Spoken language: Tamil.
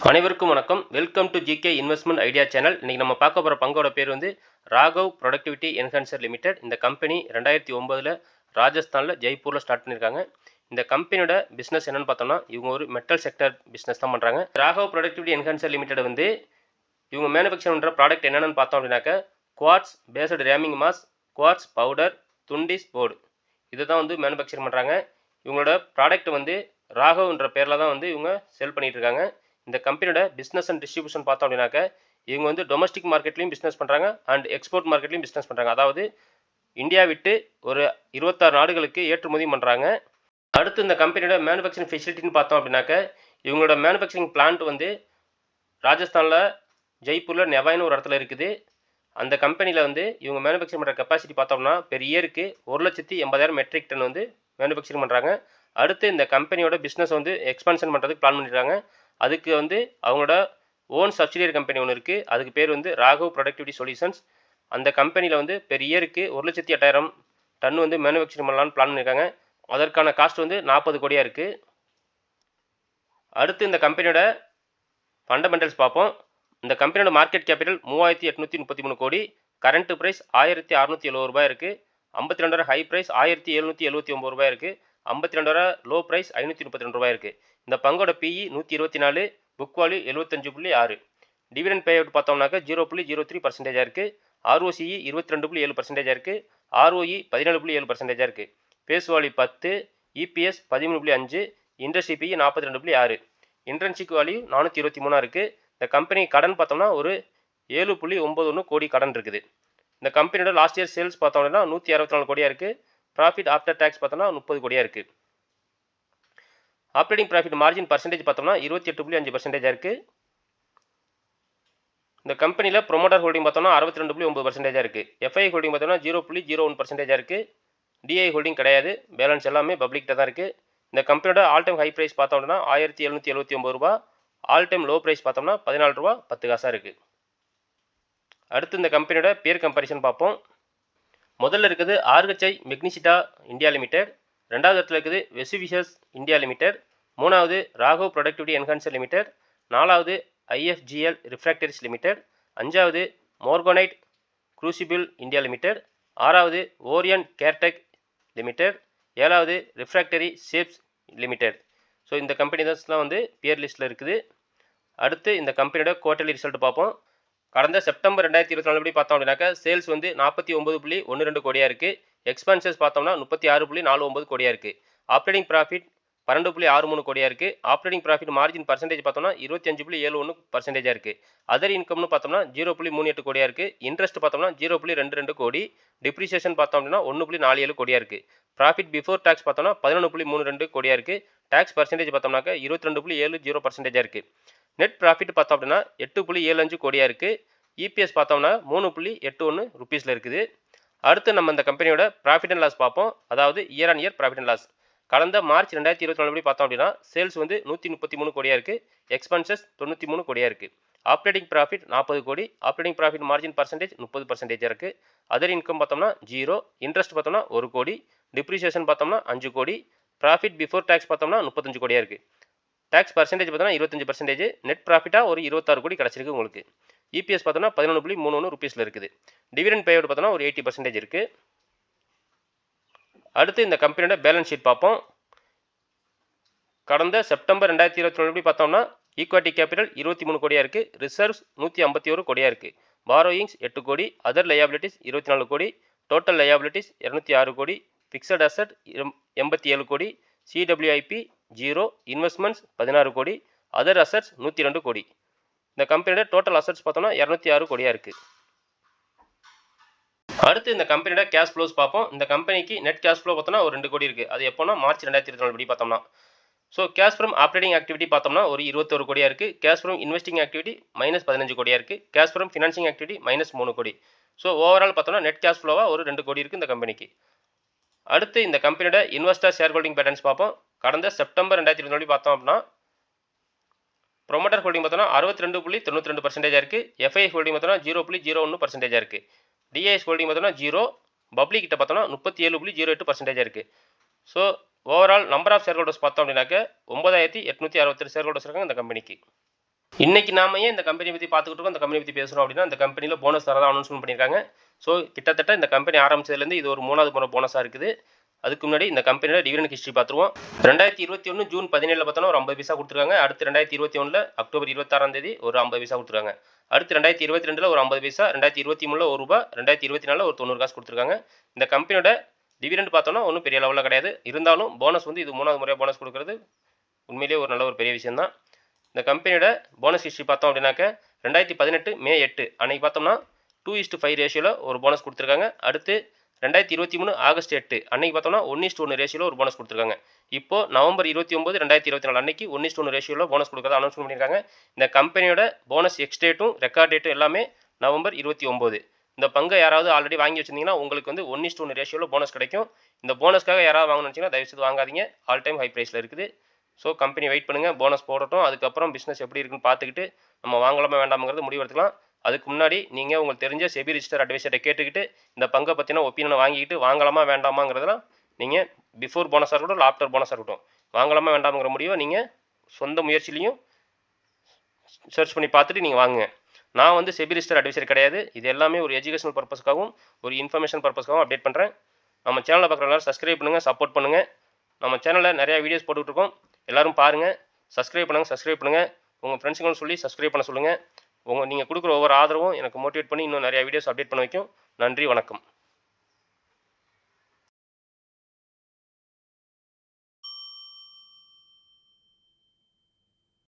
அனைவருக்கும் வணக்கம். Welcome to GK investment idea channel இன்னைக்கு நம்ம பார்க்க போகிற பங்கோட பேர் வந்து ராகவ் ப்ரொடக்டிவிட்டி என்ஹான்சர் லிமிடெட் இந்த கம்பெனி ரெண்டாயிரத்தி ஒம்போதில் ராஜஸ்தானில் ஜெய்ப்பூரில் ஸ்டார்ட் பண்ணியிருக்காங்க இந்த கம்பெனியோட பிஸ்னஸ் என்னென்னு பார்த்தோம்னா இவங்க ஒரு மெட்டல் செக்டர் பிஸ்னஸ் தான் பண்ணுறாங்க ராகவ் ப்ரொடக்டிவிட்டி என்ஹான்சர் லிமிடெட் வந்து இவங்க மேனுஃபேக்சர் பண்ணுற ப்ராடக்ட் என்னென்னு பார்த்தோம் அப்படின்னாக்க quartz based ramming mass quartz powder tundish board இதை தான் வந்து மேனுஃபேக்சர் பண்ணுறாங்க இவங்களோட ப்ராடக்ட் வந்து ராகவ்ன்ற பேரில் தான் வந்து இவங்க செல் பண்ணிகிட்ருக்காங்க இருக்காங்க. இந்த கம்பெனியோட பிஸ்னஸ் அண்ட் டிஸ்ட்ரிபியூஷன் பார்த்தோம் அப்படின்னாக்க இவங்க வந்து டொமஸ்டிக் மார்க்கெட்லையும் பிஸ்னஸ் பண்ணுறாங்க அண்ட் எக்ஸ்போர்ட் மார்க்கெட்லையும் பிஸ்னஸ் பண்ணுறாங்க அதாவது இந்தியா விட்டு ஒரு இருபத்தாறு நாடுகளுக்கு ஏற்றுமதி பண்ணுறாங்க அடுத்து இந்த கம்பெனியோட மேனுஃபேக்சரிங் ஃபெசிலிட்டின்னு பார்த்தோம் அப்படின்னாக்க இவங்களோட மேனுஃபேக்சரிங் பிளான்ட் வந்து ராஜஸ்தானில் ஜெய்ப்பூரில் நெவாயின்னு ஒரு இடத்துல இருக்குது. அந்த கம்பெனியில் வந்து இவங்க மேனுஃபேக்சரிங் பண்ணுற கெப்பாசிட்டி பார்த்தோம்னா பெர் இயருக்கு ஒரு லட்சத்தி எண்பதாயிரம் மெட்ரிக் டன் வந்து மேனுஃபேக்சரிங் பண்ணுறாங்க அடுத்து இந்த கம்பெனியோட பிஸ்னஸ் வந்து எக்ஸ்பான்ஷன் பண்ணுறதுக்கு பிளான் பண்ணிடுறாங்க அதுக்கு வந்து அவங்களோட ஓன் சப்சிடியரி கம்பெனி ஒன்று இருக்குது அதுக்கு பேர் வந்து ராகவ் ப்ரொடக்டிவிட்டி சொல்யூஷன்ஸ் அந்த கம்பெனியில் வந்து பெர் இயருக்கு ஒரு லட்சத்தி எட்டாயிரம் டன் வந்து மேனுஃபேக்சரிங் பண்ணலான்னு பிளான் பண்ணியிருக்காங்க அதற்கான காஸ்ட் வந்து நாற்பது கோடியாக இருக்குது அடுத்து இந்த கம்பெனியோட ஃபண்டமெண்டல்ஸ் பார்ப்போம். இந்த கம்பெனியோட மார்க்கெட் கேபிட்டல் மூவாயிரத்தி எட்நூற்றி முப்பத்தி மூணு கோடி. கரண்ட் ப்ரைஸ் ஆயிரத்தி அறநூற்றி எழுபது ரூபாய் இருக்குது ஐம்பத்தி ரெண்டாயிரம் ஹை ப்ரைஸ் ஆயிரத்தி எழுநூற்றி எழுபத்தி ஒம்பது ரூபாய் இருக்குது ஐம்பத்தி ரெண்டாயிரம் லோ ப்ரைஸ் ஐநூற்றி முப்பத்தி ரெண்டு ரூபாய் இருக்குது இந்த பங்கோட பிஇ நூற்றி இருபத்தி நாலு புக் வேல்யூ எழுபத்தஞ்சு புள்ளி ஆறு. டிவிடெண்ட் பே அவுட் பார்த்தோம்னாக்க ஜீரோ புள்ளி ஜீரோ த்ரீ பர்சன்டேஜாக இருக்குது ஆர்ஓசிஇ இருபத்தி ரெண்டு புள்ளி ஏழு பர்சன்டேஜாக இருக்குது ஆர்ஓஇ பதினேழு புள்ளி ஏழு பர்சன்டேஜாக இருக்குது பேசுவாலி பத்து இபிஎஸ் பதிமூணு புள்ளி அஞ்சு இண்டஸ்ட்ரி பிஇ நாற்பத்தி ரெண்டு புள்ளி ஆறு. இன்டர்ன்ஷிப் வேல்யூ நானூற்றி இருபத்தி மூணாக இருக்குது இந்த கம்பெனி கடன் பார்த்தோம்னா ஒரு ஏழு புள்ளி ஒம்பது ஒன்று கோடி கடன் இருக்குது. இந்த கம்பெனியோட லாஸ்ட் இயர் சேல்ஸ் பார்த்தோம்னா நூற்றி அறுபத்தி நாலு கோடியாக இருக்குது ப்ராஃபிட் ஆஃப்டர் டேக்ஸ் பார்த்தோம்னா முப்பது கோடியாக இருக்குது ஆப்ரேட்டிங் ப்ராஃபிட் மார்ஜின் பர்சன்டேஜ் பார்த்தோம்னா இருபத்தி எட்டு புள்ளி அஞ்சு பர்சன்டேஜாக இருக்குது இந்த கம்பெனியில் ப்ரொமோட்டர் ஹோல்டிங் பார்த்தோம்னா அறுபத்தி ரெண்டு புள்ளி ஒம்பது பர்சன்டேஜாக இருக்குது எஃப்ஐ ஹோல்டிங் பார்த்தோம்னா ஜீரோ புள்ளி ஜீரோ ஒன் பர்சன்டேஜாக இருக்குது டிஐ ஹோல்டிங் கிடையாது. பேலன்ஸ் எல்லாமே பப்ளிக்கிட்ட தான் இருக்குது இந்த கம்பெனியோட ஆல் டைம் ஹை ப்ரைஸ் பார்த்தோம்னா ஆயிரத்தி எழுநூற்றி எழுபத்தி ஒம்பது ரூபா. ஆல் டைம் லோ ப்ரைஸ் பார்த்தோம்னா பதினாலு ரூபா பத்து காசாக இருக்குது அடுத்து இந்த கம்பெனியோட பேர் கம்பேரிசன் பார்ப்போம். முதல்ல இருக்குது ஆர்கச்சை மெக்னிசிட்டா இந்தியா லிமிடெட் ரெண்டாவது இடத்துல இருக்குது வெசிவிஷஸ் இந்தியா லிமிடெட் மூணாவது ராகவ் ப்ரொடக்டிவிட்டி என்ஹான்சர் லிமிடெட் நாலாவது ஐஎஃப்ஜிஎல் ரிஃப்ராக்டரிஸ் லிமிடெட் அஞ்சாவது மோர்கோனைட் குரூசிபிள் இந்தியா லிமிடெட் ஆறாவது ஓரியன் கேர்டெக் லிமிடெட் ஏழாவது ரிஃப்ராக்டரி ஷேப்ஸ் லிமிடெட் ஸோ இந்த கம்பெனி தான் வந்து பியர் லிஸ்ட்டில் இருக்குது. அடுத்து இந்த கம்பெனியோட குவார்டர்லி ரிசல்ட் பார்ப்போம். கடந்த செப்டம்பர் ரெண்டாயிரத்தி இருபத்தி நாலு படி பார்த்தோம் அப்படின்னாக்கா சேல்ஸ் வந்து நாற்பத்தி ஒம்பது புள்ளி ஒன்று ரெண்டு கோடியாக இருக்குது எக்ஸ்பென்சஸ் பார்த்தோம்னா முப்பத்தி ஆறு புள்ளி நாலு ஒம்பது கோடியாக இருக்குது ஆப்ரேட்டிங் ப்ராஃபிட் பன்னெண்டு புள்ளி ஆறு மூணு கோடியாக இருக்குது ஆப்ரேட்டிங் ப்ராஃபிட் மார்ஜின் பர்சன்டேஜ் பார்த்தோம்னா இருபத்தஞ்சு புள்ளி ஏழு ஒன்று பர்சன்டேஜாக இருக்குது அதர் இன்கம்னு பார்த்தோம்னா ஜீரோ புள்ளி மூணு எட்டு கோடியாக இருக்குது இன்ட்ரெஸ்ட் பார்த்தோம்னா ஜீரோ புள்ளி ரெண்டு ரெண்டு கோடி. டிப்ரிசியேஷன் பார்த்தோம் அப்படின்னா ஒன்று புள்ளி நாலு ஏழு கோடியாக இருக்குது ப்ராஃபிட் பிஃபோர் டேக்ஸ் பார்த்தோம்னா பதினொன்று புள்ளி மூணு ரெண்டு கோடியாக இருக்குது டேக்ஸ் பர்சன்டேஜ் பார்த்தோம்னாக்கா இருபத்தி ரெண்டு புள்ளி ஏழு ஜீரோ பர்சன்டேஜாக இருக்குது நெட் ப்ராஃபிட் பார்த்தோம் அப்படின்னா எட்டு புள்ளி ஏழு அஞ்சு கோடியாக இருக்குது இபிஎஸ் பார்த்தோம்னா மூணு புள்ளி எட்டு ஒன்று ருபீஸில் இருக்குது. அடுத்து நம்ம இந்த கம்பெனியோட ப்ராஃபிட் அண்ட் லாஸ் பார்ப்போம். அதாவது year on year profit and loss கடந்த மார்ச் ரெண்டாயிரத்தி இருபத்தி நாலு படி பார்த்தோம் அப்படின்னா சேல்ஸ் வந்து நூற்றி முப்பத்தி மூணு கோடியாக இருக்குது எக்ஸ்பென்சஸ் தொண்ணூற்றி மூணு கோடியாக இருக்குது ஆப்ரேட்டிங் ப்ராஃபிட் நாற்பது கோடி. ஆப்ரேட்டிங் ப்ராஃபிட் மார்ஜின் பர்சன்டேஜ் முப்பது பர்சன்டேஜாக இருக்குது அதர் இன்கம் பார்த்தோம்னா ஜீரோ இன்ட்ரெஸ்ட் பார்த்தோம்னா ஒரு கோடி. டிப்ரிசியேஷன் பார்த்தோம்னா அஞ்சு கோடி. ப்ராஃபிட் பிஃபோர் டேக்ஸ் பார்த்தோம்னா முப்பத்தஞ்சு கோடியாக இருக்குது டேக்ஸ் பர்சன்டேஜ் பார்த்தோன்னா இருபத்தஞ்சு பர்சன்டேஜ் நெட் ப்ராஃபிட்டாக ஒரு இருபத்தாறு கோடி கிடச்சிருக்கு உங்களுக்கு. இபிஎஸ் பார்த்தோன்னா பதினொன்று புள்ளி மூணு ஒன்று ருபீஸில் இருக்குது. டிவிடெண்ட் பே அவுட் ஒரு எயிட்டி பர்சன்டேஜ் இருக்குது அடுத்து இந்த கம்பெனியோட பேலன்ஸ் ஷீட் பார்ப்போம். கடந்த செப்டம்பர் ரெண்டாயிரத்தி இருபத்தி நாலு பார்த்தோம்னா ஈக்வாட்டி கேபிட்டல் இருபத்தி மூணு கோடியாக இருக்குது ரிசர்வ்ஸ் நூற்றி ஐம்பத்தி ஒரு கோடியாக இருக்குது பாரோயிங்ஸ் எட்டு கோடி. அதர் லயபிலிட்டிஸ் இருபத்தி நாலு கோடி. டோட்டல் லயபிலிட்டிஸ் இரநூத்தி ஆறு கோடி. ஃபிக்ஸட் அசட் எண்பத்தி ஏழு கோடி. சிடபிள்யூஐபி ஜீரோ இன்வெஸ்ட்மெண்ட்ஸ் பதினாறு கோடி அதர் அசட்ஸ் நூற்றி ரெண்டு கோடி. இந்த கம்பெனியோட டோட்டல் அசட்ஸ் பார்த்தோம்னா இரநூத்தி ஆறு கோடியாக இருக்குது அடுத்து இந்த கம்பெனியோட கேஷ் ஃப்ளோஸ் பார்ப்போம். இந்த கம்பெனிக்கு நெட் கேஷ் ஃப்ளோ பார்த்தோம்னா ஒரு ரெண்டு கோடி இருக்குது அது எப்போனா மார்ச் ரெண்டாயிரத்தி இருபத்தி நாலு படி பார்த்தோம்னா. So cash from operating activity பார்த்தோம்னா ஒரு இருபத்தொரு கோடியாக இருக்குது cash from investing activity minus பதினஞ்சு கோடியாக இருக்குது cash from financing activity minus மூணு கோடி. ஸோ ஓவரால் பார்த்தோம்னா நெட் கேஷ் ஃப்ளோவாக ஒரு ரெண்டு கோடி இருக்குது இந்த கம்பெனிக்கு. அடுத்து இந்த கம்பெனியோட இன்வெஸ்டர் ஷேர் ஹோல்டிங் பேட்டர்ன்ஸ் பார்ப்போம். கடந்த செப்டம்பர் ரெண்டாயிரத்தி இருபத்தி பார்த்தோம் அப்படின்னா ப்ரொமோட்டர் ஹோல்டிங் பார்த்தோம்னா அறுபத்தி ரெண்டு புள்ளி தொண்ணூற்றி ரெண்டு பர்சன்டேஜாக இருக்குது எஃப்ஐ ஹோல்டிங் பார்த்தோம்னா ஜீரோ புள்ளி ஜீரோ ஒன்று பர்சன்டேஜாக இருக்குது டிஐஎஸ் ஹோல்டிங் பார்த்தோம்னா ஜீரோ பப்ளிக் கிட்ட பார்த்தோம்னா முப்பத்தி ஏழு புள்ளி ஜீரோ எட்டு பர்சன்டேஜாக இருக்குது so overall number of shareholders பார்த்தோம் அப்படின்னாக்க ஒன்பதாயிரத்தி எட்நூற்றி அறுபத்தெட்டு ஷேர் ஹோல்டர்ஸ் இருக்காங்க இந்த கம்பெனிக்கு இன்றைக்கி நாம ஏன் இந்த கம்பெனி பற்றி பார்த்துக்கிட்டு இருக்கோம்? இந்த கம்பெனி பற்றி பேசுகிறோம் அப்படின்னா இந்த கம்பெனியில் போனஸ் தரதான் அனௌன்ஸ்மெண்ட் பண்ணியிருக்காங்க. ஸோ கிட்டத்தட்ட இந்த கம்பெனி ஆரம்பிச்சதுலேருந்து இது ஒரு மூணாவது போன போனஸாக இருக்குது. அதுக்கு முன்னாடி இந்த கம்பெனியோட டிவிடன் ஹிஸ்ட்ரி பார்த்துருவோம். ரெண்டாயிரத்தி இருபத்தி ஒன்று ஜூன் பதினேழில் பார்த்தோன்னா ஒரு ஐம்பது பைசா கொடுத்துருக்காங்க. அடுத்து ரெண்டாயிரத்தி இருபத்தி ஒன்றில் அக்டோபர் இருபத்தாறாம் தேதி ஒரு ஐம்பது பைசா கொடுத்துருக்காங்க. அடுத்து ரெண்டாயிரத்தி இருபத்தி ரெண்டில் ஒரு ஐம்பது பைசா ரெண்டாயிரத்தி இருபத்தி மூணில் ஒரு ரூபா ரெண்டாயிரத்தி இருபத்தி நாலில் ஒரு தொண்ணூறு காசு கொடுத்துருக்காங்க. இந்த கம்பெனியோட டிவிடெண்ட் பார்த்தோன்னா ஒன்றும் பெரிய லெவலில் கிடையாது. இருந்தாலும் போனஸ் வந்து இது மூணாவது முறையாக போனஸ் கொடுக்குறது உண்மையிலேயே ஒரு நல்ல ஒரு பெரிய விஷயம் தான் இந்த கம்பெனியோட போனஸ் ஹிஸ்ட்ரி பார்த்தோம் அப்படின்னாக்க ரெண்டாயிரத்தி பதினெட்டு மே எட்டு அன்னைக்கு பார்த்தோம்னா டூ இஸ்ட் ஃபைவ் ரேஷியோவில் ஒரு போனஸ் கொடுத்துருக்காங்க. அடுத்து ரெண்டாயிரத்தி இருபத்தி மூணு ஆகஸ்ட் எட்டு. அன்னைக்கு பார்த்தோம்னா ஒன் இஸ்ட் ஒன்று ரேஷியோவில் ஒரு போனஸ் கொடுத்துருக்காங்க. இப்போ நவம்பர் இருபத்தி ஒன்பது ரெண்டாயிரத்தி இருபத்தி நாலு அன்னைக்கு ஒன் இஸ்ட் ஒன்று ரேஷியோவில் போனஸ் கொடுக்காத அனௌன்ஸ் பண்ணியிருக்காங்க. இந்த கம்பெனியோட போனஸ் எக்ஸ்டேட்டும் ரெக்கார்ட் டேட்டும் எல்லாமே நவம்பர் இருபத்தி ஒம்பது இந்த பங்கை யாராவது ஆல்ரெடி வாங்கி வச்சிருந்தீங்கன்னா உங்களுக்கு வந்து ஒன் இஸ்ட் ஒன்று ரேஷியோவில் போனஸ் கிடைக்கும். இந்த போனஸ்க்காக யாராவது வாங்கணும்னு நினச்சிங்கன்னா தயவுசெய்து வாங்காதீங்க. ஆல் டைம் ஹை ப்ரைஸில் இருக்குது. ஸோ கம்பெனி வெயிட் பண்ணுங்கள் போனஸ் போடட்டும். அதுக்கப்புறம் பிஸ்னஸ் எப்படி இருக்குன்னு பார்த்துக்கிட்டு நம்ம வாங்கலாமா வேண்டாமங்கிறது முடிவு எடுத்துக்கலாம் அதுக்கு முன்னாடி நீங்கள் உங்களுக்கு தெரிஞ்ச செபி ரிஜிஸ்டர் அட்வைசர்கிட்ட கேட்டுக்கிட்டு இந்த பங்கை பற்றின ஒப்பீனியனை வாங்கிக்கிட்டு வாங்கலாமா வேண்டாமாங்கிறதெல்லாம் நீங்கள் பிஃபோர் போனஸாக இருக்கட்டும் ஆஃப்டர் போனஸாக இருக்கட்டும் வாங்கலாமா வேண்டாம்ங்கிற முடிவை நீங்கள் சொந்த முயற்சிலையும் சர்ச் பண்ணி பார்த்துட்டு நீங்கள் வாங்குங்க. நான் வந்து செபி ரிஜிஸ்டர் அட்வைசர் கிடையாது. இது எல்லாமே ஒரு எஜுகேஷனல் பர்பஸ்க்காகவும் ஒரு இன்ஃபர்மேஷன் பர்பஸ்க்காகவும் அப்டேட் பண்ணுறேன் நம்ம சேனலை பார்க்குறவங்க சப்ஸ்கிரைப் பண்ணுங்கள் சப்போர்ட் பண்ணுங்கள் நம்ம சேனலில் நிறையா வீடியோஸ் போட்டுட்ருக்கோம் எல்லோரும் பாருங்கள் சப்ஸ்கிரைப் பண்ணுங்கள் சப்ஸ்கிரைப் பண்ணுங்கள் உங்கள் ஃப்ரெண்ட்ஸுங்களும் சொல்லி சப்ஸ்கிரைப் பண்ண சொல்லுங்கள் உங்கள் நீங்கள் கொடுக்குற ஒவ்வொரு ஆதரவும் எனக்கு மோட்டிவேட் பண்ணி இன்னும் நிறையா வீடியோஸ் அப்டேட் பண்ண வைக்கும். நன்றி வணக்கம்.